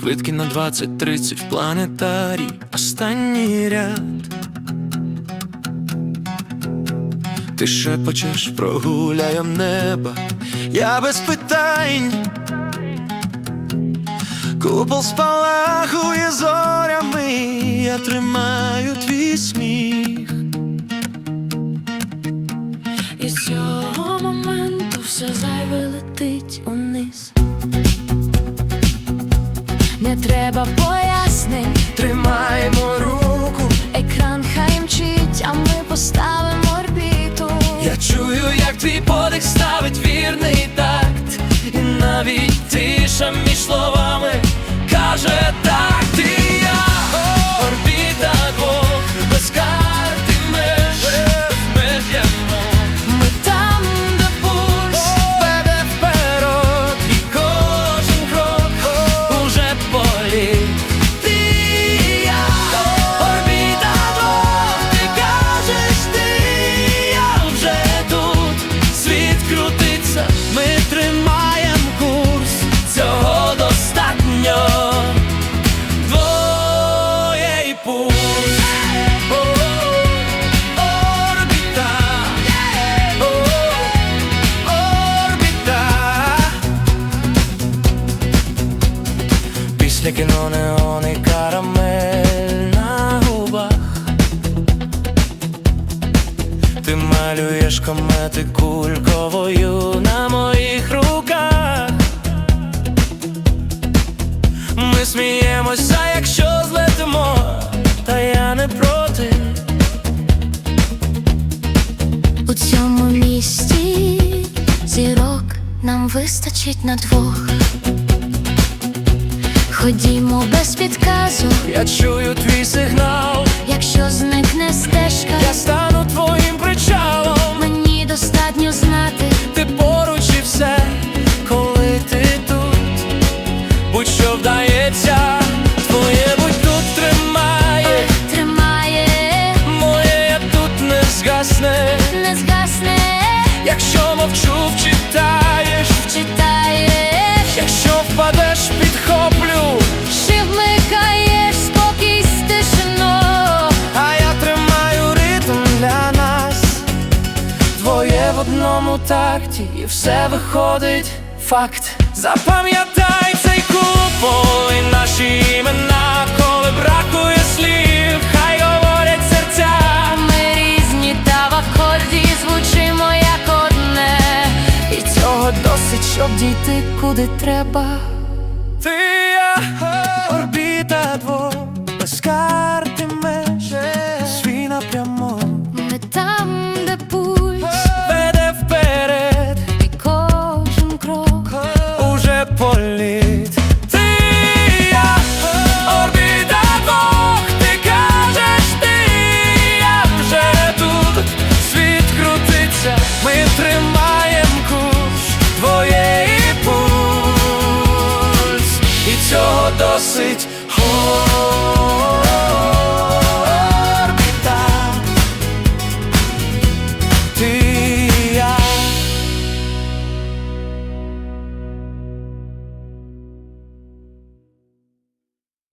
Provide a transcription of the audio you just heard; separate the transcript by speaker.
Speaker 1: Квитки на 20-30 в планетарій, останній ряд. Ти шепочеш, прогуляєм неба, я без питань. Купол спалахує зорями, я тримаю твій сміх.
Speaker 2: І з цього моменту все зайве летить униз. Не треба пояснень,
Speaker 1: Тримаємо руку,
Speaker 2: екран хай мчить, а ми поставимо орбіту.
Speaker 1: я чую, як твій подих ставить вірний такт, і навіть тиша між словами каже Після кіно неон і карамель на губах. Ти малюєш комети кульковою на моїх руках. Ми сміємося, якщо злетимо, та я не проти.
Speaker 2: У цьому місті зірок нам вистачить на двох. Ходімо без підказу,
Speaker 1: Я чую твій сигнал,
Speaker 2: якщо зникне стежка,
Speaker 1: я стану твоїм причалом.
Speaker 2: мені достатньо знати,
Speaker 1: ти поруч і все, коли ти тут, будь-що вдається, твоє будь тут тримає,
Speaker 2: тримає,
Speaker 1: моє я тут не згасне, в одному такті, і все виходить факт. Запам'ятай цей купол і наші імена, коли бракує слів, хай говорять серця.
Speaker 2: Ми різні та в акорді звучимо як одне.
Speaker 1: І цього досить, щоб дійти куди треба. Ти я орбіта двох без карт dosyć